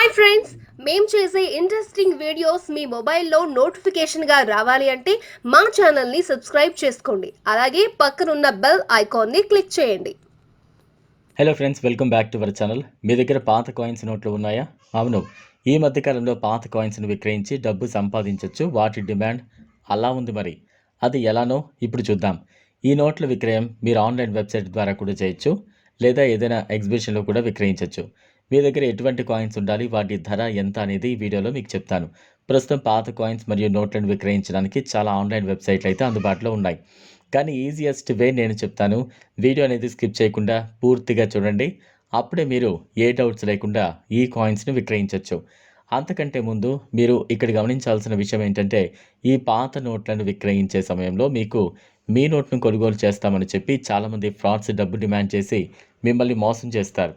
Hi friends మేము చేసే interesting videos మీ మొబైల్లో నోటిఫికేషన్గా రావాలి అంటే మా ఛానల్ని సబ్స్క్రైబ్ చేసుకోండి. అలాగే పక్కనున్న బెల్ ఐకాన్ని క్లిక్ చేయండి. Hello friends welcome back to our channel మీ దగ్గర పాత కాయిన్స్ నోట్లు ఉన్నాయా? అవును. ఈ మధ్యకాలంలో పాత కాయిన్స్ను విక్రయించి డబ్బు సంపాదించవచ్చు వాటి డిమాండ్ అలా ఉంది మరి. అది ఎలానో ఇప్పుడు చూద్దాం. ఈ నోట్ల విక్రయం మీరు ఆన్లైన్ వెబ్సైట్ ద్వారా కూడా చేయొచ్చు. లేదా ఏదైనా ఎగ్జిబిషన్లో కూడా విక్రయించవచ్చు మీ దగ్గర ఎటువంటి కాయిన్స్ ఉండాలి? వాటి ధర ఎంత అనేది ఈ వీడియోలో మీకు చెప్తాను. ప్రస్తుతం పాత కాయిన్స్ మరియు నోట్లను విక్రయించడానికి చాలా ఆన్లైన్ వెబ్సైట్లు అయితే అందుబాటులో ఉన్నాయి. కానీ ఈజియెస్ట్ వే నేను చెప్తాను వీడియో అనేది స్కిప్ చేయకుండా పూర్తిగా చూడండి. అప్పుడే మీరు ఏ డౌట్స్ లేకుండా ఈ కాయిన్స్ని విక్రయించవచ్చు అంతకంటే ముందు మీరు ఇక్కడ గమనించాల్సిన విషయం ఏంటంటే ఈ పాత నోట్లను విక్రయించే సమయంలో మీకు మీ నోట్ను కొనుగోలు చేస్తామని చెప్పి చాలామంది ఫ్రాడ్స్ డబ్బు డిమాండ్ చేసి మిమ్మల్ని మోసం చేస్తారు.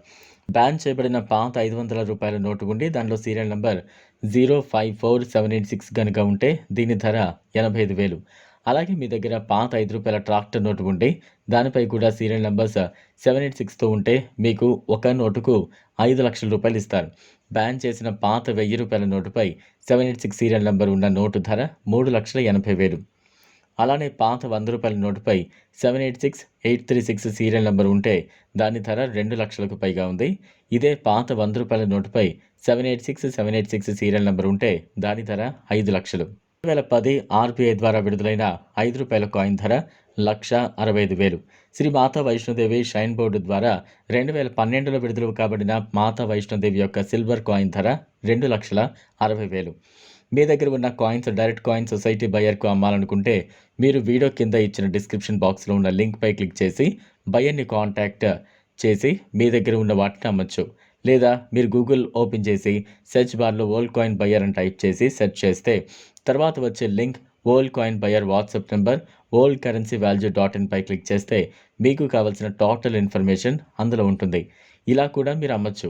బ్యాన్ చేయబడిన పాత ఐదు వందల రూపాయల నోటు ఉండి దానిలో serial number zero five four seven eight six కనుక ఉంటే దీని ధర ఎనభై ఐదు వేలు. అలాగే మీ దగ్గర పాత ఐదు రూపాయల ట్రాక్టర్ నోటు ఉండి దానిపై కూడా సీరియల్ నంబర్స్ సెవెన్ ఎయిట్ సిక్స్తో ఉంటే మీకు ఒక నోటుకు ఐదు లక్షల రూపాయలు ఇస్తారు. బ్యాన్ చేసిన పాత వెయ్యి రూపాయల నోటుపై seven eight six serial number ఉన్న నోటు ధర మూడు లక్షల ఎనభై వేలు. అలానే పాత వంద రూపాయల నోటుపై seven eight six eight three six serial number ఉంటే దాని ధర రెండు లక్షలకు పైగా ఉంది. ఇదే పాత వంద రూపాయల నోటుపై seven eight six seven eight six serial number ఉంటే దాని ధర ఐదు లక్షలు. రెండు వేల పది ఆర్బీఐ ద్వారా విడుదలైన ఐదు రూపాయల కాయిన్ ధర లక్ష అరవై ఐదు వేలు. శ్రీ మాతా వైష్ణోదేవి షైన్ బోర్డు ద్వారా రెండు వేల పన్నెండులో విడుదల కాబడిన మాతా వైష్ణోదేవి యొక్క సిల్వర్ కాయిన్ ధర రెండు లక్షల అరవై వేలు. మీ దగ్గర ఉన్న కాయిన్స్ డైరెక్ట్ కాయిన్ సొసైటీ బయర్కు అమ్మాలనుకుంటే మీరు వీడియో కింద ఇచ్చిన డిస్క్రిప్షన్ బాక్స్లో ఉన్న లింక్పై క్లిక్ చేసి బయర్ని కాంటాక్ట్ చేసి మీ దగ్గర ఉన్న వాటిని అమ్మచ్చు. లేదా మీరు గూగుల్ ఓపెన్ చేసి సెర్చ్ బార్లో ఓల్డ్ కాయిన్ బయర్ అని టైప్ చేసి సెర్చ్ చేస్తే తర్వాత వచ్చే link old coin buyer WhatsApp number old currency value dot ఇన్పై click చేస్తే మీకు కావాల్సిన టోటల్ ఇన్ఫర్మేషన్ అందులో ఉంటుంది. ఇలా కూడా మీరు అమ్మచ్చు.